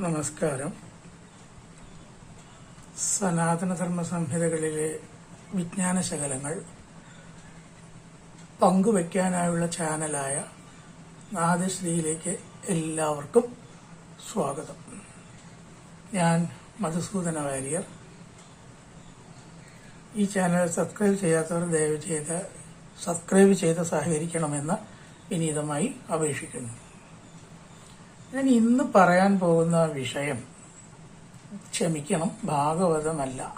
നമസ്കാരം. സനാതനധർമ്മ സംഹിതകളിലെ വിജ്ഞാനശകലങ്ങൾ പങ്കുവയ്ക്കാനായുള്ള ചാനലായ നാദശ്രീയിലേക്ക് എല്ലാവർക്കും സ്വാഗതം. ഞാൻ മധുസൂദന വാര്യർ. ഈ ചാനൽ സബ്സ്ക്രൈബ് ചെയ്യാത്തവർ ദയവ് ചെയ്ത് സബ്സ്ക്രൈബ് ചെയ്ത് സഹകരിക്കണമെന്ന് വിനീതമായി അപേക്ഷിക്കുന്നു. ഞാൻ ഇന്ന് പറയാൻ പോകുന്ന വിഷയം ക്ഷമിക്കണം ഭാഗവതമല്ല.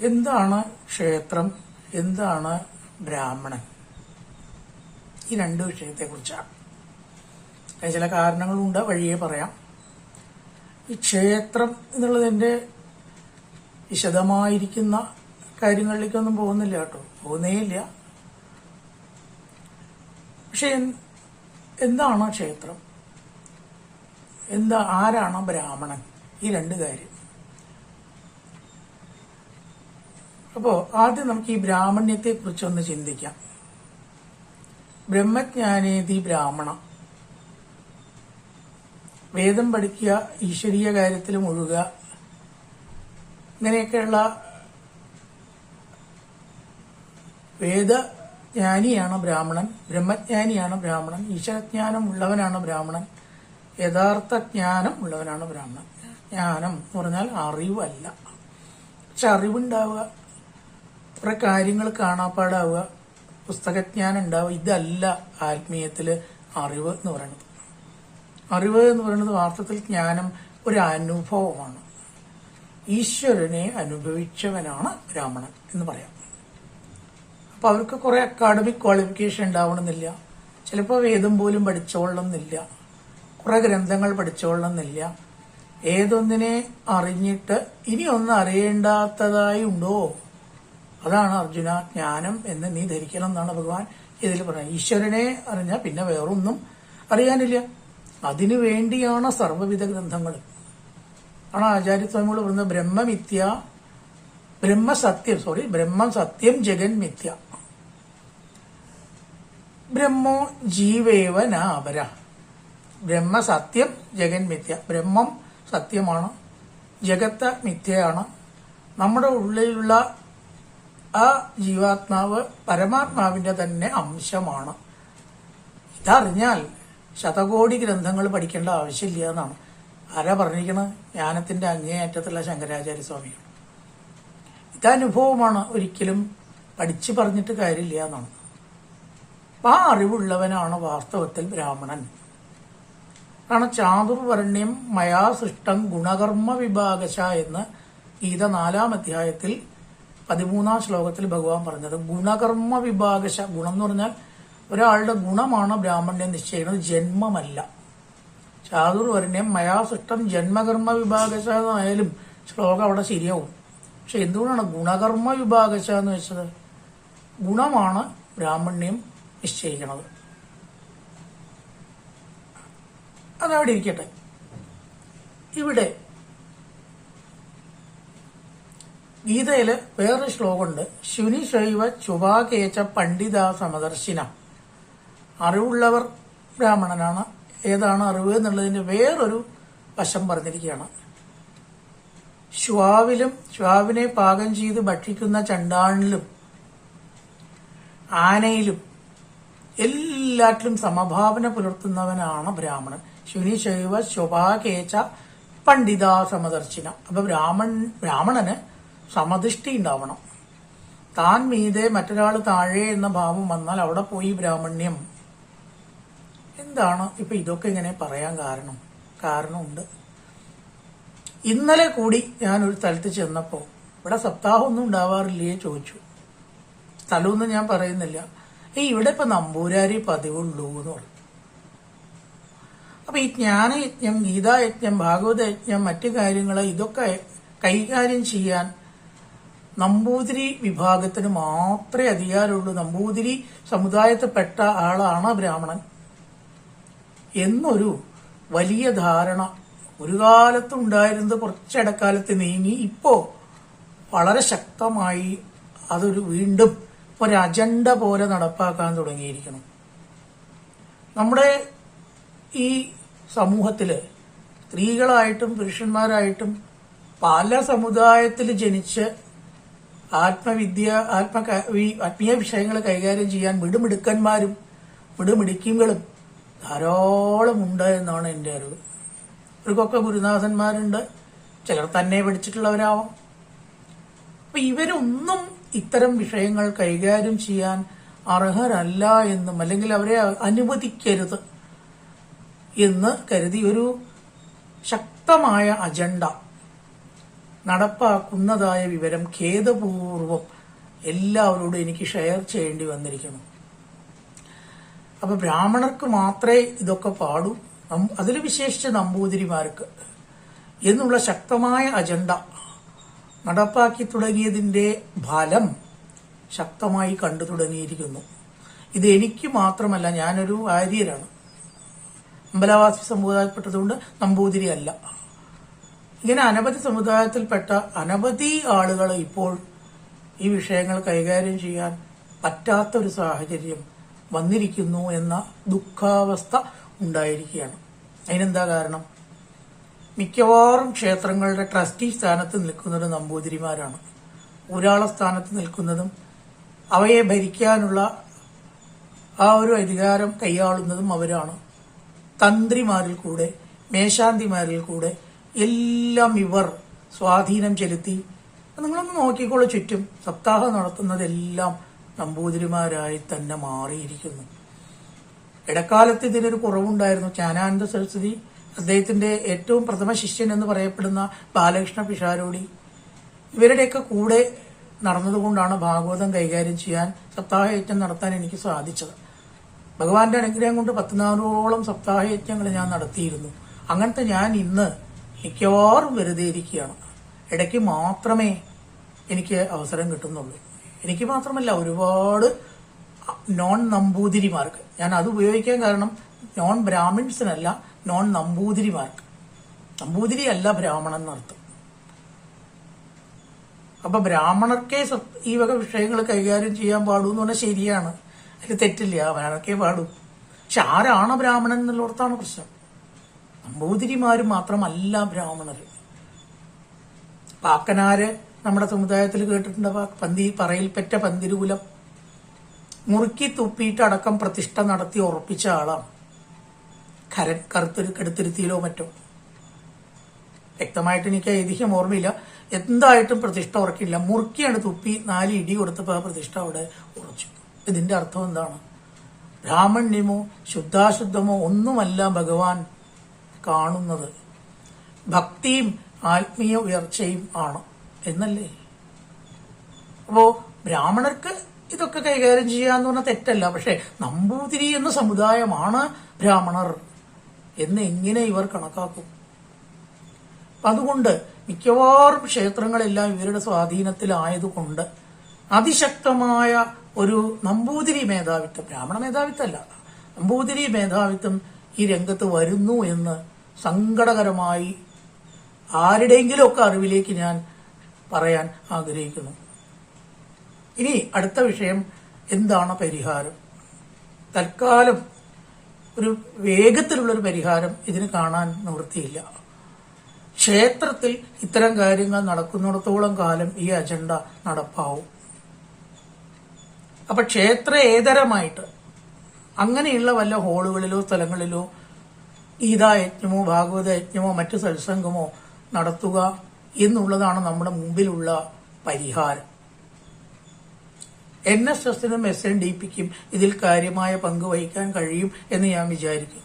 എന്താണ് ക്ഷേത്രം? എന്താണ് ബ്രാഹ്മണൻ? ഈ രണ്ട് വിഷയത്തെക്കുറിച്ചാണ്. ചില കാരണങ്ങളുണ്ട് വഴിയെ പറയാം. ഈ ക്ഷേത്രം എന്നുള്ളതിന്റെ വിശദമായിരിക്കുന്ന കാര്യങ്ങളിലേക്കൊന്നും പോകുന്നില്ല കേട്ടോ. പോകുന്നേയില്ല പക്ഷെ എന്താണ് ക്ഷേത്രം? എന്താ ആരാണ് ബ്രാഹ്മണൻ? ഈ രണ്ട് കാര്യം. അപ്പോ ആദ്യം നമുക്ക് ഈ ബ്രാഹ്മണ്യത്തെ കുറിച്ചൊന്ന് ചിന്തിക്കാം. ബ്രഹ്മജ്ഞാനേതി ബ്രാഹ്മണ. വേദം പഠിക്കുക ഈശ്വരീയ കാര്യത്തിൽ മുഴുകുക ഇങ്ങനെയൊക്കെയുള്ള വേദജ്ഞാനിയാണ് ബ്രാഹ്മണൻ? ബ്രഹ്മജ്ഞാനിയാണ് ബ്രാഹ്മണൻ? ഈശ്വരജ്ഞാനം ഉള്ളവനാണ് ബ്രാഹ്മണൻ? യഥാർത്ഥ ജ്ഞാനം ഉള്ളവനാണ് ബ്രാഹ്മണൻ? ജ്ഞാനം എന്ന് പറഞ്ഞാൽ അറിവല്ല. പക്ഷെ അറിവുണ്ടാവുക കുറെ കാര്യങ്ങൾ കാണാപ്പാടാവുക പുസ്തകജ്ഞാനം ഉണ്ടാവുക ഇതല്ല ആത്മീയത്തിൽ അറിവ് എന്ന് പറയുന്നത്. അറിവ് എന്ന് പറയുന്നത് വാർത്തത്തിൽ ജ്ഞാനം ഒരു അനുഭവമാണ്. ഈശ്വരനെ അനുഭവിച്ചവനാണ് ബ്രാഹ്മണൻ എന്ന് പറയാം. അപ്പൊ അവർക്ക് കുറെ അക്കാഡമിക് ക്വാളിഫിക്കേഷൻ ഉണ്ടാവണമെന്നില്ല. ചിലപ്പോൾ വേദം പോലും പഠിച്ചോളണമെന്നില്ല. കുറെ ഗ്രന്ഥങ്ങൾ പഠിച്ചോളണമെന്നില്ല. ഏതൊന്നിനെ അറിഞ്ഞിട്ട് ഇനി ഒന്നും അറിയേണ്ടാത്തതായി ഉണ്ടോ? അതാണ് അർജുന ജ്ഞാനം എന്ന് നീ ധരിക്കണം എന്നാണ് ഭഗവാൻ ഇതിൽ പറയുന്നത്. ഈശ്വരനെ അറിഞ്ഞാൽ പിന്നെ വേറൊന്നും അറിയാനില്ല. അതിനു വേണ്ടിയാണ് സർവവിധ ഗ്രന്ഥങ്ങൾ. ആണ് ആചാര്യസ്വാമികൾ പറയുന്നത് ബ്രഹ്മമിഥ്യ ബ്രഹ്മസത്യം സോറി ബ്രഹ്മം സത്യം ജഗൻ മിഥ്യ ബ്രഹ്മോ ജീവേവ ബ്രഹ്മ സത്യം ജഗൻ മിഥ്യ. ബ്രഹ്മം സത്യമാണ്? ജഗത്ത് മിഥ്യയാണ്? നമ്മുടെ ഉള്ളിലുള്ള ആ ജീവാത്മാവ് പരമാത്മാവിന്റെ തന്നെ അംശമാണ്. ഇതറിഞ്ഞാൽ ശതകോടി ഗ്രന്ഥങ്ങൾ പഠിക്കേണ്ട ആവശ്യമില്ല എന്നാണ്. ആരാ പറഞ്ഞിരിക്കുന്നത് ജ്ഞാനത്തിന്റെ അങ്ങേയറ്റത്തുള്ള ശങ്കരാചാര്യ സ്വാമിയാണ്. ഇതനുഭവമാണ് ഒരിക്കലും പഠിച്ചു പറഞ്ഞിട്ട് കാര്യമില്ല എന്നാണ്. ആ അറിവുള്ളവനാണ് വാസ്തവത്തിൽ ബ്രാഹ്മണൻ. ആണ് ചാതുർവർണ്യം മയാ സൃഷ്ടം ഗുണകർമ്മ വിഭാഗശ എന്ന് ഗീത നാലാം അധ്യായത്തിൽ പതിമൂന്നാം ശ്ലോകത്തിൽ ഭഗവാൻ പറഞ്ഞത്. ഗുണകർമ്മ വിഭാഗശ ഗുണം എന്ന് പറഞ്ഞാൽ ഒരാളുടെ ഗുണമാണ് ബ്രാഹ്മണ്യം നിശ്ചയിക്കുന്നത്? ജന്മമല്ല. ചാതുർവർണ്യം മയാ സൃഷ്ടം ജന്മകർമ്മ വിഭാഗശ എന്നായാലും ശ്ലോകം അവിടെ ശരിയാവും. പക്ഷെ എന്തുകൊണ്ടാണ് ഗുണകർമ്മ വിഭാഗശ എന്ന് വെച്ചത്? ഗുണമാണ് ബ്രാഹ്മണ്യം നിശ്ചയിക്കുന്നത്. അതവിടെ ഇരിക്കട്ടെ. ഇവിടെ ഗീതയിൽ വേറൊരു ശ്ലോകമുണ്ട്. ശുനി ശൈവ ചുവാകേച്ച പണ്ഡിത സമദർശിന. അറിവുള്ളവർ ബ്രാഹ്മണനാണ്. ഏതാണ് അറിവ് എന്നുള്ളതിന്റെ വേറൊരു വശം പറഞ്ഞിരിക്കുകയാണ്. ശ്വാവിലും ശ്വാവിനെ പാകം ചെയ്ത് ഭക്ഷിക്കുന്ന ചണ്ടാണിലും ആനയിലും എല്ലാറ്റിലും സമഭാവന പുലർത്തുന്നവനാണ് ബ്രാഹ്മണൻ. ശുനി ശൈവ ശുഭാകേച്ച പണ്ഡിതാ സമദർശിന. അപ്പൊ ബ്രാഹ്മൺ ബ്രാഹ്മണന് സമദൃഷ്ടി ഉണ്ടാവണം. താൻ മീതെ മറ്റൊരാൾ താഴെ എന്ന ഭാവം വന്നാൽ അവിടെ പോയി ബ്രാഹ്മണ്യം. എന്താണ്? ഇപ്പൊ ഇതൊക്കെ ഇങ്ങനെ പറയാൻ കാരണം. കാരണമുണ്ട്. ഇന്നലെ കൂടി ഞാൻ ഒരു സ്ഥലത്ത് ചെന്നപ്പോ ഇവിടെ സപ്താഹമൊന്നും ഉണ്ടാവാറില്ലേ ചോദിച്ചു. സ്ഥലമൊന്നും ഞാൻ പറയുന്നില്ല. ഏയ് ഇവിടെ ഇപ്പൊ നമ്പൂരാരി പതിവുള്ളൂ എന്ന് പറഞ്ഞു. അപ്പൊ ഈ ജ്ഞാനയജ്ഞം ഗീതായജ്ഞം ഭാഗവതയജ്ഞം മറ്റു കാര്യങ്ങൾ ഇതൊക്കെ കൈകാര്യം ചെയ്യാൻ നമ്പൂതിരി വിഭാഗത്തിന് മാത്രമേ അധികാരമുള്ളൂ. നമ്പൂതിരി സമുദായത്തിൽപ്പെട്ട ആളാണ് ബ്രാഹ്മണൻ. എന്നൊരു വലിയ ധാരണ ഒരു കാലത്തുണ്ടായിരുന്നത് കുറച്ചിടക്കാലത്ത് നീങ്ങി ഇപ്പോ വളരെ ശക്തമായി അതൊരു വീണ്ടും ഒരു അജണ്ട പോലെ നടപ്പാക്കാൻ തുടങ്ങിയിരിക്കണം നമ്മുടെ ഈ സമൂഹത്തിൽ സ്ത്രീകളായിട്ടും പുരുഷന്മാരായിട്ടും പല സമുദായത്തിൽ ജനിച്ച് ആത്മവിദ്യ ആത്മ ആത്മീയ വിഷയങ്ങൾ കൈകാര്യം ചെയ്യാൻ വിടുമിടുക്കന്മാരും മിടുമിടുക്കികളും ധാരാളം ഉണ്ട് എന്നാണ് എന്റെ അറിവ്. ഇവർക്കൊക്കെ ഗുരുനാഥന്മാരുണ്ട്. ചിലർ തന്നെ പഠിച്ചിട്ടുള്ളവരാവാം. അപ്പൊ ഇവരൊന്നും ഇത്തരം വിഷയങ്ങൾ കൈകാര്യം ചെയ്യാൻ അർഹരല്ല എന്നും അല്ലെങ്കിൽ അവരെ അനുവദിക്കരുത് എന്ന് കരുതി ഒരു ശക്തമായ അജണ്ട നടപ്പാക്കുന്നതായ വിവരം ഖേദപൂർവം എല്ലാവരോടും എനിക്ക് ഷെയർ ചെയ്യേണ്ടി വന്നിരിക്കുന്നു. അപ്പൊ ബ്രാഹ്മണർക്ക് മാത്രമേ ഇതൊക്കെ പാടൂ. അതിൽ വിശേഷിച്ച് നമ്പൂതിരിമാർക്ക് എന്നുള്ള ശക്തമായ അജണ്ട നടപ്പാക്കി തുടങ്ങിയതിന്റെ ഫലം ശക്തമായി കണ്ടു തുടങ്ങിയിരിക്കുന്നു. ഇത് എനിക്ക് മാത്രമല്ല ഞാനൊരു ആര്യരാണ്. അമ്പലവാസി സമുദായപ്പെട്ടതുകൊണ്ട് നമ്പൂതിരി അല്ല. ഇങ്ങനെ അനവധി സമുദായത്തിൽപ്പെട്ട അനവധി ആളുകൾ ഇപ്പോൾ ഈ വിഷയങ്ങൾ കൈകാര്യം ചെയ്യാൻ പറ്റാത്ത ഒരു സാഹചര്യം വന്നിരിക്കുന്നു എന്ന ദുഃഖാവസ്ഥ ഉണ്ടായിരിക്കുകയാണ്. അതിനെന്താ കാരണം? മിക്കവാറും ക്ഷേത്രങ്ങളുടെ ട്രസ്റ്റി സ്ഥാനത്ത് നിൽക്കുന്നത് നമ്പൂതിരിമാരാണ്. ഒരാളെ സ്ഥാനത്ത് നിൽക്കുന്നതും അവയെ ഭരിക്കാനുള്ള ആ ഒരു അധികാരം കൈയാളുന്നതും അവരാണ്. തന്ത്രിമാരിൽ കൂടെ മേശാന്തിമാരിൽ കൂടെ എല്ലാം ഇവർ സ്വാധീനം ചെലുത്തി. നിങ്ങളൊന്ന് നോക്കിക്കോളൂ ചുറ്റും. സപ്താഹം നടത്തുന്നതെല്ലാം നമ്പൂതിരിമാരായി തന്നെ മാറിയിരിക്കുന്നു. ഇടക്കാലത്ത് ഇതിനൊരു കുറവുണ്ടായിരുന്നു. ചാനാനന്ദ സരസ്വതി അദ്ദേഹത്തിന്റെ ഏറ്റവും പ്രഥമ ശിഷ്യൻ എന്ന് പറയപ്പെടുന്ന ബാലകൃഷ്ണ പിഷാരോടി. ഇവരുടെയൊക്കെ കൂടെ നടന്നതുകൊണ്ടാണ് ഭാഗവതം കൈകാര്യം ചെയ്യാൻ സപ്താഹയജ്ഞം നടത്താൻ എനിക്ക് സാധിച്ചത്. ഭഗവാന്റെ അനുഗ്രഹം കൊണ്ട് പത്തിനാറോളം സപ്താഹയജ്ഞങ്ങൾ ഞാൻ നടത്തിയിരുന്നു. അങ്ങനത്തെ ഞാൻ ഇന്ന് മിക്കവാറും വെറുതെ ഇരിക്കുകയാണ്. ഇടയ്ക്ക് മാത്രമേ എനിക്ക് അവസരം കിട്ടുന്നുള്ളൂ. എനിക്ക് മാത്രമല്ല ഒരുപാട് നോൺ നമ്പൂതിരിമാർക്ക്. ഞാൻ അത് ഉപയോഗിക്കാൻ കാരണം നോൺ ബ്രാഹ്മിൺസിനല്ല നോൺ നമ്പൂതിരിമാർ നമ്പൂതിരി അല്ല ബ്രാഹ്മണൻ എന്നർത്ഥം. അപ്പൊ ബ്രാഹ്മണർക്കേ ഈ വക വിഷയങ്ങൾ കൈകാര്യം ചെയ്യാൻ പാടൂ എന്ന് പറഞ്ഞാൽ ശരിയാണ്. അതിൽ തെറ്റില്ല ബ്രാഹ്മണർക്കേ പാടും. പക്ഷെ ആരാണ് ബ്രാഹ്മണൻ എന്നുള്ളടത്താണ് പ്രശ്നം. നമ്പൂതിരിമാര് മാത്രമല്ല ബ്രാഹ്മണർ പാക്കനാര് നമ്മുടെ സമുദായത്തിൽ കേട്ടിട്ടുണ്ട് പന്തി പറയിൽപ്പറ്റ പന്തിരുകുലം. മുറുക്കി തുപ്പിയിട്ട് അടക്കം പ്രതിഷ്ഠ നടത്തി ഉറപ്പിച്ച ആളാണ്. കരൻ കറുത്തൊരു കെടുത്തിരുത്തിയിലോ മറ്റോ. വ്യക്തമായിട്ട് എനിക്ക് ഐതിഹ്യം ഓർമ്മയില്ല. എന്തായിട്ടും പ്രതിഷ്ഠ ഉറക്കില്ല. മുറുക്കിയാണ് തുപ്പി നാല് ഇടി കൊടുത്തപ്പോൾ ആ പ്രതിഷ്ഠ അവിടെ ഉറച്ചു. ഇതിന്റെ അർത്ഥം എന്താണ്? ബ്രാഹ്മണ്യമോ ശുദ്ധാശുദ്ധമോ ഒന്നുമല്ല ഭഗവാൻ കാണുന്നത്. ഭക്തിയും ആത്മീയ ഉയർച്ചയും ആണ് എന്നല്ലേ? അപ്പോ ബ്രാഹ്മണർക്ക് ഇതൊക്കെ കൈകാര്യം ചെയ്യാന്ന് പറഞ്ഞാൽ തെറ്റല്ല. പക്ഷെ നമ്പൂതിരി എന്ന സമുദായമാണ് ബ്രാഹ്മണർ. എന്ന് എങ്ങനെ ഇവർ കണക്കാക്കും. അതുകൊണ്ട് മിക്കവാറും ക്ഷേത്രങ്ങളെല്ലാം ഇവരുടെ സ്വാധീനത്തിലായതുകൊണ്ട് അതിശക്തമായ ഒരു നമ്പൂതിരി മേധാവിത്വം ബ്രാഹ്മണ മേധാവിത്വമല്ല നമ്പൂതിരി മേധാവിത്വം ഈ രംഗത്ത് വരുന്നു എന്ന് സങ്കടകരമായി ആരുടെയെങ്കിലുമൊക്കെ അറിവിലേക്ക് ഞാൻ പറയാൻ ആഗ്രഹിക്കുന്നു. ഇനി അടുത്ത വിഷയം എന്താണ് പരിഹാരം? തൽക്കാലം ഒരു വേഗത്തിലുള്ളൊരു പരിഹാരം ഇതിന് കാണാൻ നിവൃത്തിയില്ല. ക്ഷേത്രത്തിൽ ഇത്തരം കാര്യങ്ങൾ നടക്കുന്നിടത്തോളം കാലം ഈ അജണ്ട നടപ്പാവും. അപ്പൊ ക്ഷേത്ര ഏതരമായിട്ട്? അങ്ങനെയുള്ള വല്ല ഹോളുകളിലോ സ്ഥലങ്ങളിലോ ഗീതായജ്ഞമോ ഭാഗവത യജ്ഞമോ മറ്റു സത്സംഗമോ നടത്തുക എന്നുള്ളതാണ് നമ്മുടെ മുമ്പിലുള്ള പരിഹാരം. എൻ എസ് എസിനും എസ് എൻ ഡി പിക്കും ഇതിൽ കാര്യമായ പങ്ക് വഹിക്കാൻ കഴിയും എന്ന് ഞാൻ വിചാരിക്കുന്നു.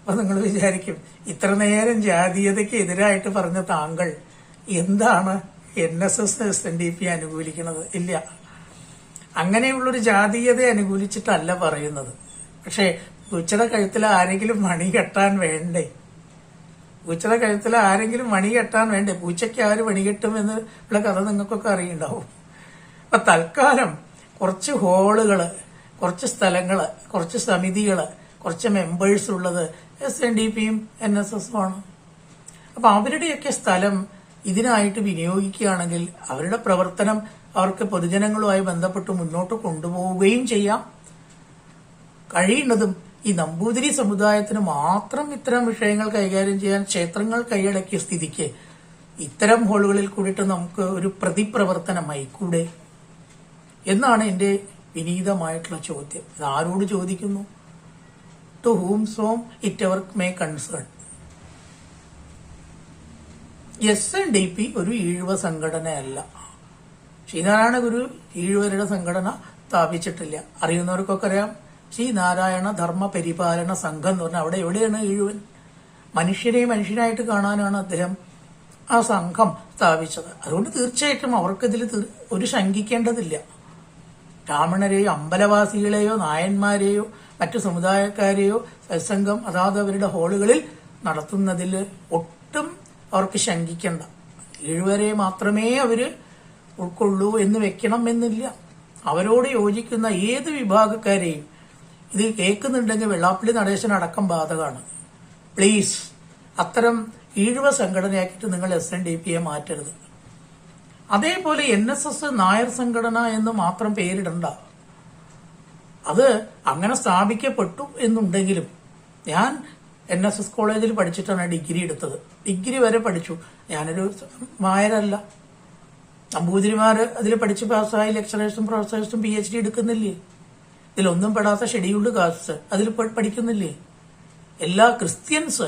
അപ്പൊ നിങ്ങൾ വിചാരിക്കും ഇത്ര നേരം ജാതീയതയ്ക്ക് എതിരായിട്ട് പറഞ്ഞ താങ്കൾ എന്താണ് N S S S N D P അനുകൂലിക്കുന്നത്? ഇല്ല. അങ്ങനെയുള്ളൊരു ജാതീയത അനുകൂലിച്ചിട്ടല്ല പറയുന്നത്. പക്ഷേ ഉച്ചട കഴുത്തിൽ ആരെങ്കിലും മണി കെട്ടാൻ വേണ്ടേ? പൂച്ചയുടെ കഴുത്തിൽ ആരെങ്കിലും മണി കെട്ടാൻ വേണ്ടേ? പൂച്ചയ്ക്ക് ആര് മണി കെട്ടും എന്നുള്ള കഥ നിങ്ങൾക്കൊക്കെ അറിയുണ്ടാവും. അപ്പൊ തൽക്കാലം കുറച്ച് ഹോളുകൾ കുറച്ച് സ്ഥലങ്ങൾ കുറച്ച് സമിതികൾ കുറച്ച് മെമ്പേഴ്സ് ഉള്ളത് എസ് എൻ ഡി പിയും എൻ എസ് എസും ആണ്. അപ്പൊ അവരുടെയൊക്കെ സ്ഥലം ഇതിനായിട്ട് വിനിയോഗിക്കുകയാണെങ്കിൽ അവരുടെ പ്രവർത്തനം അവർക്ക് പൊതുജനങ്ങളുമായി ബന്ധപ്പെട്ട് മുന്നോട്ട് കൊണ്ടുപോവുകയും ചെയ്യാം. കഴിയുന്നതും ഈ നമ്പൂതിരി സമുദായത്തിന് മാത്രം ഇത്തരം വിഷയങ്ങൾ കൈകാര്യം ചെയ്യാൻ ക്ഷേത്രങ്ങൾ കൈയടക്കിയ സ്ഥിതിക്ക് ഇത്തരം ഹോളുകളിൽ കൂടിയിട്ട് നമുക്ക് ഒരു പ്രതിപ്രവർത്തനമായി കൂടെ എന്നാണ് എന്റെ വിനീതമായിട്ടുള്ള ചോദ്യം. ഇത് ആരോട് ചോദിക്കുന്നു? To whom some it ever may concern S N D P ഒരു ഈഴവ സംഘടനയല്ല. ശ്രീനാരായണ ഗുരു ഈഴുവരുടെ സംഘടന സ്ഥാപിച്ചിട്ടില്ല. അറിയുന്നവർക്കൊക്കെ അറിയാം. ശ്രീ നാരായണ ധർമ്മ പരിപാലന സംഘം എന്ന് പറഞ്ഞാൽ അവിടെ എവിടെയാണ് ഈഴുവൻ? മനുഷ്യരെ മനുഷ്യനായിട്ട് കാണാനാണ് അദ്ദേഹം ആ സംഘം സ്ഥാപിച്ചത്. അതുകൊണ്ട് തീർച്ചയായിട്ടും അവർക്കിതിൽ ഒരു ശങ്കിക്കേണ്ടതില്ല. ബ്രാഹ്മണരെയോ അമ്പലവാസികളെയോ നായന്മാരെയോ മറ്റു സമുദായക്കാരെയോ സത്സംഗം അതാത് അവരുടെ ഹാളുകളിൽ നടത്തുന്നതിൽ ഒട്ടും അവർക്ക് ശങ്കിക്കണ്ട. ഏഴുവരെ മാത്രമേ അവർ ഉൾക്കൊള്ളൂ എന്ന് വെക്കണം എന്നില്ല അവരോട് യോജിക്കുന്ന ഏത് വിഭാഗക്കാരെയും ഇത് കേൾക്കുന്നുണ്ടെങ്കിൽ വെള്ളാപ്പള്ളി നടേശൻ അടക്കം ബാധകമാണ്. പ്ലീസ് അത്തരം ഈഴുവ സംഘടനയാക്കിയിട്ട് നിങ്ങൾ എസ് എൻ ഡി പിയെ മാറ്റരുത്. അതേപോലെ എൻ എസ് എസ് നായർ സംഘടന എന്ന് മാത്രം പേരിടണ്ട. അത് അങ്ങനെ സ്ഥാപിക്കപ്പെട്ടു എന്നുണ്ടെങ്കിലും ഞാൻ എൻ എസ് എസ് കോളേജിൽ പഠിച്ചിട്ടാണ് ഡിഗ്രി എടുത്തത്. ഡിഗ്രി വരെ പഠിച്ചു. ഞാനൊരു നായരല്ല നമ്പൂതിരിമാര് അതിൽ പഠിച്ച് പാസ്സായി ലെക്ചറേഴ്സും പ്രൊഫസേഴ്സും പി എച്ച് ഡി എടുക്കുന്നില്ലേ? ഇതിലൊന്നും പെടാത്ത ഷെഡ്യൂൾഡ് കാസ്റ്റ് അതിൽ പഠിക്കുന്നില്ലേ? എല്ലാ ക്രിസ്ത്യൻസ്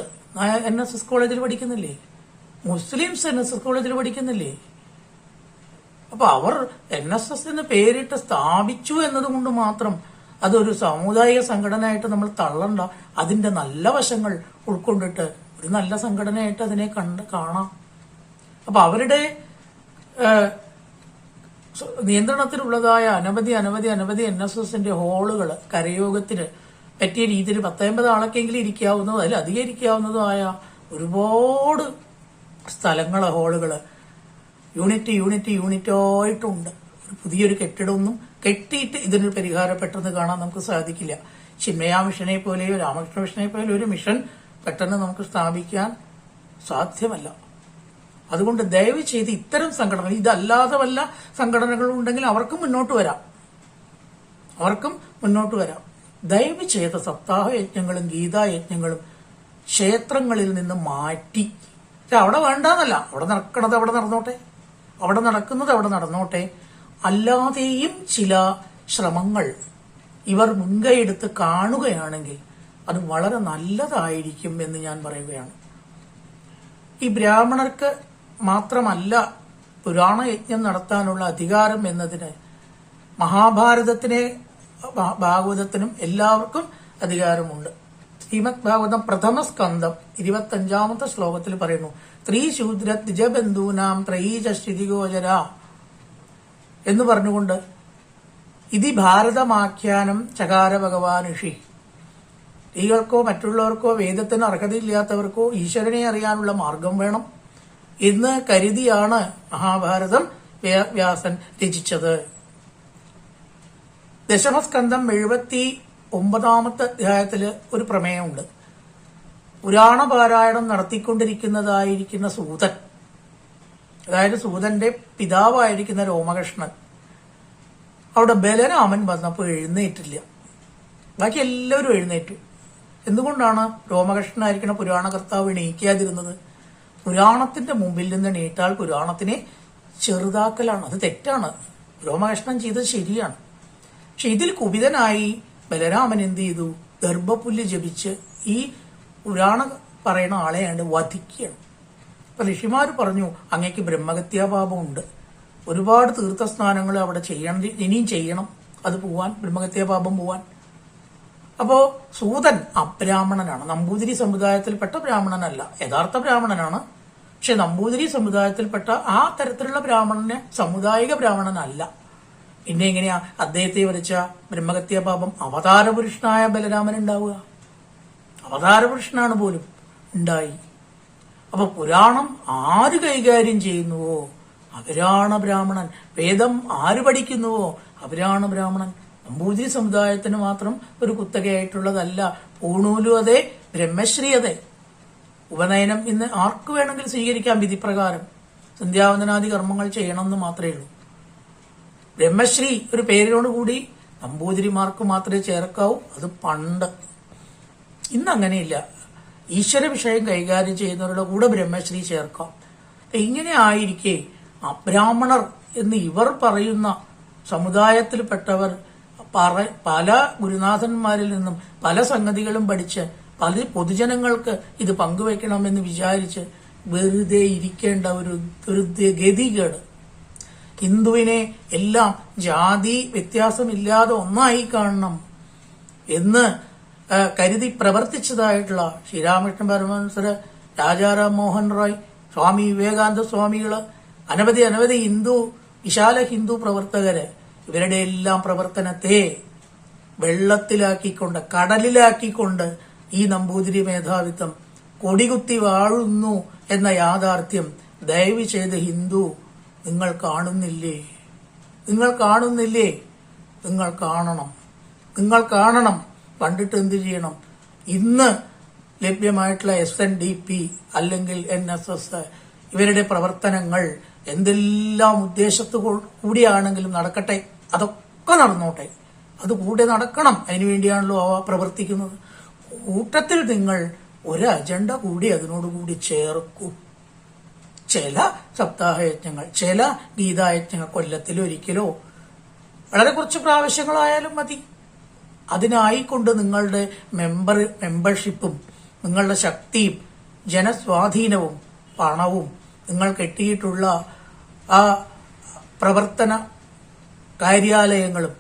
എൻ എസ് എസ് കോളേജിൽ പഠിക്കുന്നില്ലേ? മുസ്ലിംസ് എൻ എസ് എസ് കോളേജിൽ പഠിക്കുന്നില്ലേ? അപ്പൊ അവർ എൻ എസ് എസ് എന്ന് പേരിട്ട് സ്ഥാപിച്ചു എന്നതുകൊണ്ട് മാത്രം അതൊരു സാമുദായിക സംഘടനയായിട്ട് നമ്മൾ തള്ളണ്ട. അതിന്റെ നല്ല വശങ്ങൾ ഉൾക്കൊണ്ടിട്ട് ഒരു നല്ല സംഘടനയായിട്ട് അതിനെ കണ്ട് കാണാം. അപ്പൊ അവരുടെ നിയന്ത്രണത്തിലുള്ളതായ അനവധി അനവധി അനവധി എൻ എസ് എസിന്റെ ഹോളുകൾ കരയോഗത്തിന് പറ്റിയ രീതിയിൽ പത്തൊമ്പത് ആളൊക്കെങ്കിലും ഇരിക്കാവുന്നതും ഇരിക്കാവുന്നതോ ഇരിക്കാവുന്നതുമായ ഒരുപാട് സ്ഥലങ്ങൾ ഹോളുകൾ യൂണിറ്റ് യൂണിറ്റ് യൂണിറ്റായിട്ടുണ്ട്. പുതിയൊരു കെട്ടിടമൊന്നും കെട്ടിയിട്ട് ഇതിനൊരു പരിഹാരം പെട്ടെന്ന് കാണാൻ നമുക്ക് സാധിക്കില്ല. ചിന്മയാ മിഷനെ പോലെയോ രാമകൃഷ്ണ മിഷനെ പോലെയോ ഒരു മിഷൻ പെട്ടെന്ന് നമുക്ക് സ്ഥാപിക്കാൻ സാധ്യമല്ല. അതുകൊണ്ട് ദയവ് ചെയ്ത് ഇത്തരം സംഘടനകൾ ഇതല്ലാതെ വല്ല സംഘടനകളും ഉണ്ടെങ്കിൽ അവർക്കും മുന്നോട്ട് വരാം. അവർക്കും മുന്നോട്ട് വരാം. ദയവ് ചെയ്ത സപ്താഹ യജ്ഞങ്ങളും ഗീതായജ്ഞങ്ങളും ക്ഷേത്രങ്ങളിൽ നിന്ന് മാറ്റി. അവിടെ വേണ്ടാന്നല്ല. അവിടെ നടക്കണത് അവിടെ നടന്നോട്ടെ. അവിടെ നടക്കുന്നത് അവിടെ നടന്നോട്ടെ. അല്ലാതെയും ചില ശ്രമങ്ങൾ ഇവർ മുൻകൈയെടുത്ത് കാണുകയാണെങ്കിൽ അത് വളരെ നല്ലതായിരിക്കും എന്ന് ഞാൻ പറയുകയാണ്. ഈ ബ്രാഹ്മണർക്ക് മാത്രമല്ല പുരാണ യജ്ഞം നടത്താനുള്ള അധികാരം എന്നതിന് മഹാഭാരതത്തിനെ ഭാഗവതത്തിനും എല്ലാവർക്കും അധികാരമുണ്ട്. ശ്രീമദ് ഭാഗവതം പ്രഥമ സ്കന്ധം ഇരുപത്തഞ്ചാമത്തെ ശ്ലോകത്തിൽ പറയുന്നു ത്രീശൂദ്ര ദ്വിജബന്ധുനാം ദ്വിജബന്ധൂനാം ത്രയീജ ശ്രുതിഗോചര എന്ന് പറഞ്ഞുകൊണ്ട് ഇതി ഭാരതമാഖ്യാനം ചകാര ഭഗവാൻ ഋഷി സ്ത്രീകൾക്കോ മറ്റുള്ളവർക്കോ വേദത്തിന് അർഹതയില്ലാത്തവർക്കോ ഈശ്വരനെ അറിയാനുള്ള മാർഗം വേണം എന്ന് കരുതിയാണ് മഹാഭാരതം വ്യ- വ്യാസൻ രചിച്ചത്. ദശമസ്കന്ധം എഴുപത്തി ഒമ്പതാമത്തെ അധ്യായത്തിൽ ഒരു പ്രമേയമുണ്ട്. പുരാണ പാരായണം നടത്തിക്കൊണ്ടിരിക്കുന്നതായിരിക്കുന്ന സൂതൻ അതായത് സൂതന്റെ പിതാവായിരിക്കുന്ന രോമകൃഷ്ണൻ അവിടെ ബലരാമൻ വന്നപ്പോൾ എഴുന്നേറ്റില്ല. ബാക്കി എല്ലാവരും എഴുന്നേറ്റു. എന്തുകൊണ്ടാണ് രോമകൃഷ്ണനായിരിക്കുന്ന പുരാണകർത്താവ് എണീക്കാതിരുന്നത്? പുരാണത്തിന്റെ മുമ്പിൽ നിന്ന് എണീറ്റാൽ പുരാണത്തിനെ ചെറുതാക്കലാണ്. അത് തെറ്റാണ്. രോമകൃഷ്ണൻ ചെയ്തത് ശരിയാണ്. പക്ഷെ ഇതിൽ കുപിതനായി ബലരാമൻ എന്ത് ചെയ്തു? ഗർഭപുല്ല് ജപിച്ച് ഈ പുരാണ പറയുന്ന ആളെയാണ് വധിക്കുകയാണ്. അപ്പൊ ഋഷിമാർ പറഞ്ഞു അങ്ങേക്ക് ബ്രഹ്മഹത്യാപാപമുണ്ട് ഒരുപാട് തീർത്ഥസ്നാനങ്ങൾ അവിടെ ചെയ്യണം. ഇനിയും ചെയ്യണം. അത് പോവാൻ ബ്രഹ്മഹത്യാപാപം പോവാൻ. അപ്പോ സൂതൻ അബ്രാഹ്മണനാണ്. നമ്പൂതിരി സമുദായത്തിൽപ്പെട്ട ബ്രാഹ്മണനല്ല. യഥാർത്ഥ ബ്രാഹ്മണനാണ്. പക്ഷെ നമ്പൂതിരി സമുദായത്തിൽപ്പെട്ട ആ തരത്തിലുള്ള ബ്രാഹ്മണനെ സമുദായിക ബ്രാഹ്മണനല്ല. പിന്നെ എങ്ങനെയാ? അദ്ദേഹത്തെ വരച്ച ബ്രഹ്മഹത്യാ പാപം അവതാരപുരുഷനായ ബലരാമൻ ഉണ്ടാവുക. അവതാരപുരുഷനാണ് പോലും ഉണ്ടായി. അപ്പൊ പുരാണം ആര് കൈകാര്യം ചെയ്യുന്നുവോ? അവരാണ് ബ്രാഹ്മണൻ. വേദം ആര് പഠിക്കുന്നുവോ? അവരാണ് ബ്രാഹ്മണൻ. നമ്പൂതിരി സമുദായത്തിന് മാത്രം ഒരു കുത്തകയായിട്ടുള്ളതല്ല. പൂണൂലും അതെ ബ്രഹ്മശ്രീ അതെ. ഉപനയനം ഇന്ന് ആർക്ക് വേണമെങ്കിലും സ്വീകരിക്കാം വിധിപ്രകാരം. സന്ധ്യാവന്തനാദി കർമ്മങ്ങൾ ചെയ്യണമെന്ന് മാത്രമേ ഉള്ളൂ. ബ്രഹ്മശ്രീ ഒരു പേരിനോട് കൂടി നമ്പൂതിരിമാർക്ക് മാത്രമേ ചേർക്കാവൂ. അത് പണ്ട്. ഇന്ന് അങ്ങനെയില്ല. ഈശ്വര വിഷയം കൈകാര്യം ചെയ്യുന്നവരുടെ കൂടെ ബ്രഹ്മശ്രീ ചേർക്കാം. ഇങ്ങനെ ആയിരിക്കെ അബ്രാഹ്മണർ എന്ന് ഇവർ പറയുന്ന സമുദായത്തിൽപ്പെട്ടവർ പല ഗുരുനാഥന്മാരിൽ നിന്നും പല സംഗതികളും പഠിച്ച് പല പൊതുജനങ്ങൾക്ക് ഇത് പങ്കുവെക്കണമെന്ന് വിചാരിച്ച് വെറുതെ ഇരിക്കേണ്ട ഒരു ഗതികേട്. ഹിന്ദുവിനെ എല്ലാം ജാതി വ്യത്യാസമില്ലാതെ ഒന്നായി കാണണം എന്ന് കരുതി പ്രവർത്തിച്ചതായിട്ടുള്ള ശ്രീരാമകൃഷ്ണ പരമഹംസര് രാജാറാം മോഹൻ റോയ് സ്വാമി വിവേകാനന്ദ സ്വാമികൾ അനവധി അനവധി ഹിന്ദു വിശാല ഹിന്ദു പ്രവർത്തകര് ഇവരുടെ എല്ലാം പ്രവർത്തനത്തെ വെള്ളത്തിലാക്കിക്കൊണ്ട് കടലിലാക്കിക്കൊണ്ട് ഈ നമ്പൂതിരി മേധാവിത്വം കൊടികുത്തി വാഴുന്നു എന്ന യാഥാർത്ഥ്യം ദയവ് ചെയ്ത് ഹിന്ദു നിങ്ങൾ കാണുന്നില്ലേ? നിങ്ങൾ കാണുന്നില്ലേ? നിങ്ങൾ കാണണം. നിങ്ങൾ കാണണം. കണ്ടിട്ട് എന്ത് ചെയ്യണം? ഇന്ന് ലഭ്യമായിട്ടുള്ള എസ് എൻ ഡി പി അല്ലെങ്കിൽ എൻ എസ് എസ് ഇവരുടെ പ്രവർത്തനങ്ങൾ എന്തെല്ലാം ഉദ്ദേശത്തു കൂടിയാണെങ്കിലും നടക്കട്ടെ. അതൊക്കെ നടന്നോട്ടെ. അത് കൂടെ നടക്കണം. അതിനുവേണ്ടിയാണല്ലോ അവ പ്രവർത്തിക്കുന്നത്. കൂട്ടത്തിൽ നിങ്ങൾ ഒരു അജണ്ട കൂടി അതിനോടുകൂടി ചേർക്കൂ. ചില സപ്താഹയജ്ഞങ്ങൾ ചില ഗീതായജ്ഞങ്ങൾ കൊല്ലത്തിൽ ഒരിക്കലോ. വളരെ കുറച്ച് പ്രാവശ്യങ്ങളായാലും മതി. അതിനായിക്കൊണ്ട് നിങ്ങളുടെ മെമ്പർ മെമ്പർഷിപ്പും നിങ്ങളുടെ ശക്തിയും ജനസ്വാധീനവും പണവും നിങ്ങൾ കെട്ടിയിട്ടുള്ള ആ പ്രവർത്തന കാര്യാലയങ്ങളും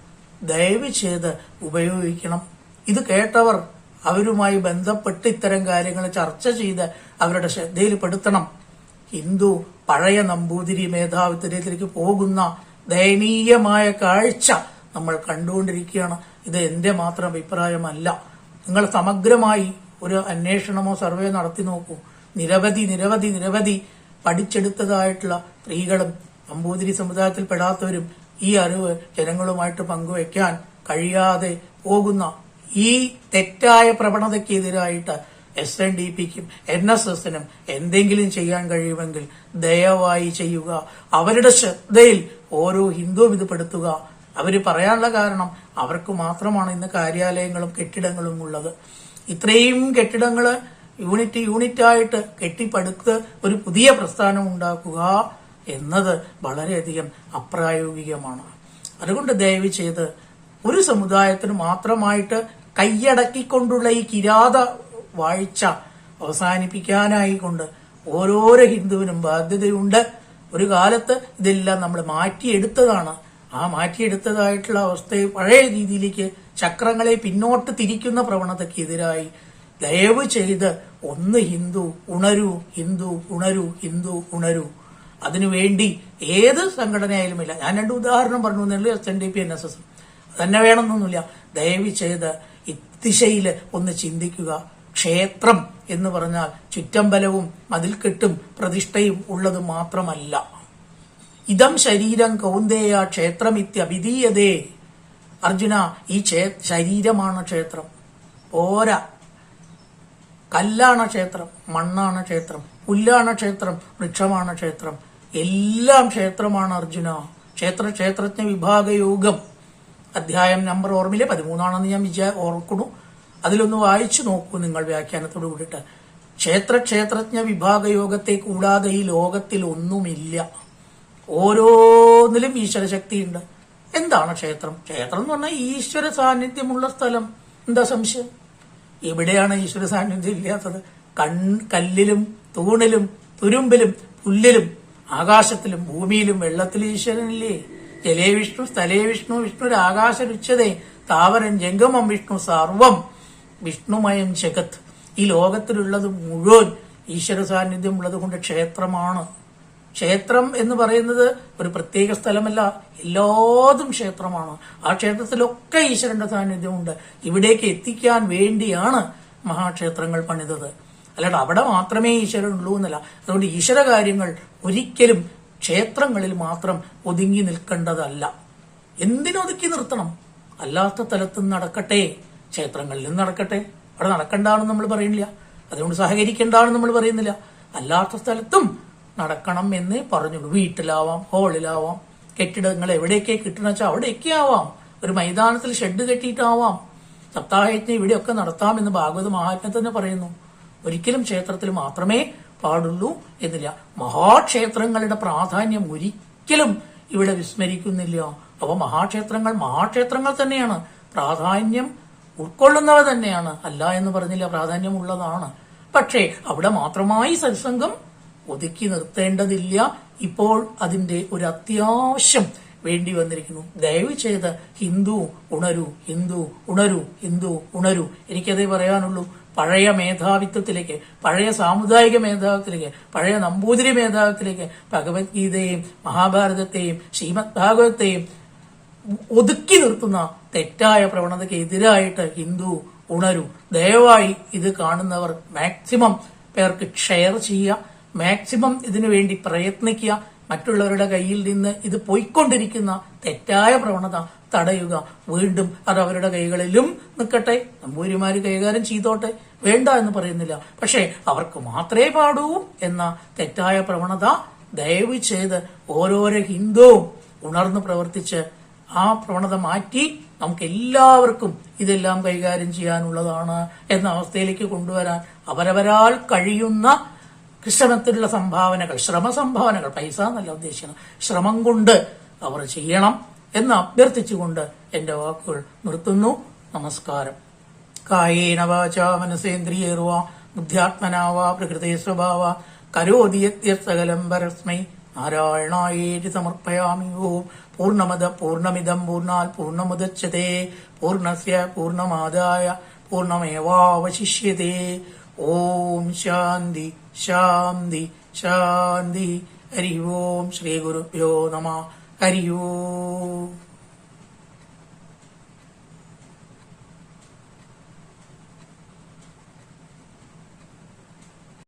ദയവ് ചെയ്ത് ഉപയോഗിക്കണം. ഇത് കേട്ടവർ അവരുമായി ബന്ധപ്പെട്ട് ഇത്തരം കാര്യങ്ങൾ ചർച്ച ചെയ്ത് അവരുടെ ശ്രദ്ധയിൽപ്പെടുത്തണം. ഹിന്ദു പഴയ നമ്പൂതിരി മേധാവിത്വത്തിലേക്ക് പോകുന്ന ദയനീയമായ കാഴ്ച നമ്മൾ കണ്ടുകൊണ്ടിരിക്കുകയാണ്. ഇത് എന്റെ മാത്രം അഭിപ്രായമല്ല. നിങ്ങൾ സമഗ്രമായി ഒരു അന്വേഷണമോ സർവേ നടത്തി നോക്കൂ. നിരവധി നിരവധി നിരവധി പഠിച്ചെടുത്തതായിട്ടുള്ള സ്ത്രീകളും നമ്പൂതിരി സമുദായത്തിൽ പെടാത്തവരും ഈ അറിവ് ജനങ്ങളുമായിട്ട് പങ്കുവെക്കാൻ കഴിയാതെ പോകുന്ന ഈ തെറ്റായ പ്രവണതയ്ക്കെതിരായിട്ട് എസ് എൻ ഡി പിക്കും എൻ എസ് എസിനും എന്തെങ്കിലും ചെയ്യാൻ കഴിയുമെങ്കിൽ ദയവായി ചെയ്യുക. അവരുടെ ശ്രദ്ധയിൽ ഓരോ ഹിന്ദുവും ഇത് പെടുത്തുക. അവർ പറയാനുള്ള കാരണം അവർക്ക് മാത്രമാണ് ഇന്ന് കാര്യാലയങ്ങളും കെട്ടിടങ്ങളും ഉള്ളത്. ഇത്രയും കെട്ടിടങ്ങൾ യൂണിറ്റ് ആയിട്ട് കെട്ടിപ്പടുത്ത് ഒരു പുതിയ പ്രസ്ഥാനം ഉണ്ടാക്കുക എന്നത് വളരെയധികം അപ്രായോഗികമാണ്. അതുകൊണ്ട് ദയവ് ചെയ്ത് ഒരു സമുദായത്തിന് മാത്രമായിട്ട് കൈയടക്കിക്കൊണ്ടുള്ള ഈ കിരാത വാഴ്ച അവസാനിപ്പിക്കാനായി കൊണ്ട് ഓരോരോ ഹിന്ദുവിനും ബാധ്യതയുണ്ട്. ഒരു കാലത്ത് ഇതെല്ലാം നമ്മൾ മാറ്റിയെടുത്തതാണ്. ആ മാറ്റിയെടുത്തതായിട്ടുള്ള അവസ്ഥയെ പഴയ രീതിയിലേക്ക് ചക്രങ്ങളെ പിന്നോട്ട് തിരിക്കുന്ന പ്രവണതയ്ക്കെതിരായി ദയവ് ചെയ്ത് ഒന്ന് ഹിന്ദു ഉണരൂ ഹിന്ദു ഉണരൂ ഹിന്ദു ഉണരൂ. അതിനുവേണ്ടി ഏത് സംഘടനയായാലും ഇല്ല. ഞാൻ രണ്ട് ഉദാഹരണം പറഞ്ഞു എന്നുള്ളൂ S N D P N S S തന്നെ വേണമെന്നൊന്നുമില്ല. ദയവ് ചെയ്ത് ഇത്തിശയിൽ ഒന്ന് ചിന്തിക്കുക. ക്ഷേത്രം എന്ന് പറഞ്ഞാൽ ചുറ്റമ്പലവും മതിൽക്കെട്ടും പ്രതിഷ്ഠയും ഉള്ളത് മാത്രമല്ല. ഇതം ശരീരം കൗന്ദേയ ക്ഷേത്രമിത്യഭിധീയതേ അർജുന ഈ ശരീരമാണ് ക്ഷേത്രം. പോരാ. കല്ലാണ് ക്ഷേത്രം മണ്ണാണ് ക്ഷേത്രം പുല്ലാണ് ക്ഷേത്രം വൃക്ഷമാണ് ക്ഷേത്രം. എല്ലാം ക്ഷേത്രമാണ് അർജുന. ക്ഷേത്ര ക്ഷേത്രജ്ഞ വിഭാഗയോഗം അധ്യായം നമ്പർ ഓർമ്മയിലെ പതിമൂന്നാണെന്ന് ഞാൻ വിചാ ഓർക്കുന്നു. അതിലൊന്ന് വായിച്ചു നോക്കൂ നിങ്ങൾ വ്യാഖ്യാനത്തോട് കൂടിയിട്ട്. ക്ഷേത്ര ക്ഷേത്രജ്ഞ വിഭാഗ യോഗത്തെ കൂടാതെ ഈ ലോകത്തിൽ ഒന്നുമില്ല. ഓരോന്നിലും ഈശ്വര ശക്തിയുണ്ട് എന്താണ് ക്ഷേത്രം? ക്ഷേത്രം എന്ന് പറഞ്ഞാൽ ഈശ്വര സാന്നിധ്യമുള്ള സ്ഥലം. എന്താ സംശയം? എവിടെയാണ് ഈശ്വര സാന്നിധ്യം ഇല്ലാത്തത്? കൺ കല്ലിലും തൂണിലും തുരുമ്പിലും പുല്ലിലും ആകാശത്തിലും ഭൂമിയിലും വെള്ളത്തിലും ഈശ്വരനില്ലേ? ജലേ വിഷ്ണു സ്ഥലേ വിഷ്ണു വിഷ്ണു ആകാശ രുച്ചതേ താവരൻ ജംഗമം വിഷ്ണു സർവം. വിഷ്ണുമയം ജഗത്. ഈ ലോകത്തിലുള്ളത് മുഴുവൻ ഈശ്വര സാന്നിധ്യം ഉള്ളത് കൊണ്ട് ക്ഷേത്രമാണ്. ക്ഷേത്രം എന്ന് പറയുന്നത് ഒരു പ്രത്യേക സ്ഥലമല്ല എല്ലാതും ക്ഷേത്രമാണ്. ആ ക്ഷേത്രത്തിലൊക്കെ ഈശ്വരന്റെ സാന്നിധ്യമുണ്ട്. ഇവിടേക്ക് എത്തിക്കാൻ വേണ്ടിയാണ് മഹാക്ഷേത്രങ്ങൾ പണിതത്. അല്ലാണ്ട് അവിടെ മാത്രമേ ഈശ്വരൻ ഉള്ളൂ എന്നല്ല. അതുകൊണ്ട് ഈശ്വര കാര്യങ്ങൾ ഒരിക്കലും ക്ഷേത്രങ്ങളിൽ മാത്രം ഒതുങ്ങി നിൽക്കേണ്ടതല്ല. എന്തിനൊതുക്കി നിർത്തണം? അല്ലാത്ത തലത്തും നടക്കട്ടെ. ക്ഷേത്രങ്ങളിലും നടക്കട്ടെ. അവിടെ നടക്കണ്ടാണെന്ന് നമ്മൾ പറയുന്നില്ല. അതുകൊണ്ട് സഹകരിക്കേണ്ടാണെന്ന് നമ്മൾ പറയുന്നില്ല. അല്ലാത്ത സ്ഥലത്തും നടക്കണം എന്ന് പറഞ്ഞുള്ളൂ വീട്ടിലാവാം ഹോളിലാവാം കെട്ടിടങ്ങൾ എവിടെയൊക്കെ കിട്ടണ വെച്ചാൽ അവിടെയൊക്കെ ആവാം. ഒരു മൈതാനത്തിൽ ഷെഡ് കെട്ടിയിട്ടാവാം. സപ്താഹയജ്ഞം ഇവിടെയൊക്കെ നടത്താമെന്ന് ഭാഗവത മഹാത്മ്യം തന്നെ പറയുന്നു. ഒരിക്കലും ക്ഷേത്രത്തിൽ മാത്രമേ പാടുള്ളൂ എന്നില്ല. മഹാക്ഷേത്രങ്ങളുടെ പ്രാധാന്യം ഒരിക്കലും ഇവിടെ വിസ്മരിക്കുന്നില്ല. അപ്പൊ മഹാക്ഷേത്രങ്ങൾ മഹാക്ഷേത്രങ്ങൾ തന്നെയാണ്. പ്രാധാന്യം ഉൾക്കൊള്ളുന്നവ തന്നെയാണ്. അല്ല എന്ന് പറഞ്ഞില്ല പ്രാധാന്യമുള്ളതാണ്. പക്ഷേ അവിടെ മാത്രമായി സത്സംഗം ഒതുക്കി നിർത്തേണ്ടതില്ല. ഇപ്പോൾ അതിന്റെ ഒരു അത്യാവശ്യം വേണ്ടി വന്നിരിക്കുന്നു. ദയവ് ചെയ്ത് ഹിന്ദു ഉണരൂ ഹിന്ദു ഉണരൂ ഹിന്ദു ഉണരൂ. എനിക്കതേ പറയാനുള്ളൂ. പഴയ മേധാവിത്വത്തിലേക്ക് പഴയ സാമുദായിക മേധാവിത്വത്തിലേക്ക് പഴയ നമ്പൂതിരി മേധാവിത്വത്തിലേക്ക് ഭഗവത്ഗീതയെയും മഹാഭാരതത്തെയും ശ്രീമദ് ഭാഗവത്തെയും ഒതുക്കി നിർത്തുന്ന തെറ്റായ പ്രവണതയ്ക്ക് എതിരായിട്ട് ഹിന്ദു ഉണരൂ. ദയവായി ഇത് കാണുന്നവർ മാക്സിമം പേർക്ക് ഷെയർ ചെയ്യുക. മാക്സിമം ഇതിനു വേണ്ടി പ്രയത്നിക്കുക. മറ്റുള്ളവരുടെ കയ്യിൽ നിന്ന് ഇത് പോയിക്കൊണ്ടിരിക്കുന്ന തെറ്റായ പ്രവണത തടയുക. വീണ്ടും അത് അവരുടെ കൈകളിലും നിൽക്കട്ടെ. നമ്പൂരിമാര് കൈകാര്യം ചെയ്തോട്ടെ. വേണ്ട എന്ന് പറയുന്നില്ല. പക്ഷേ അവർക്ക് മാത്രമേ പാടൂ എന്ന തെറ്റായ പ്രവണത ദയവ് ചെയ്ത് ഓരോരോ ഹിന്ദുവും ഉണർന്ന് പ്രവർത്തിച്ച് ആ പ്രവണത മാറ്റി നമുക്ക് എല്ലാവർക്കും ഇതെല്ലാം കൈകാര്യം ചെയ്യാനുള്ളതാണ് എന്ന അവസ്ഥയിലേക്ക് കൊണ്ടുവരാൻ അവരവരാൽ കഴിയുന്ന കൃഷ്ണത്തിലുള്ള സംഭാവനകൾ ശ്രമ സംഭാവനകൾ പൈസ എന്നല്ല ഉദ്ദേശിക്കുന്നത്. ശ്രമം കൊണ്ട് അവർ ചെയ്യണം എന്ന് അഭ്യർത്ഥിച്ചുകൊണ്ട് എന്റെ വാക്കുകൾ നിർത്തുന്നു. നമസ്കാരം. കായേന വാച മനസേന്ദ്രിയേർവ ബുദ്ധ്യാത്മനാവ പ്രകൃതി സ്വഭാവ കരോതി സകലം പരസ്മൈ നാരായണായേതി സമർപ്പയാമി ഓം പൂർണമത പൂർണമിദം പൂർണാൽ പൂർണമുദച്യത്തെ പൂർണസ്യ പൂർണമാദായ പൂർണമേവാവശിഷ്യത്തെ ഓം ശാന്തി ശാന്തി ശാന്തി. ഹരി ഓം ശ്രീ ഗുരുഭ്യോ നമ. ഹരി ഓം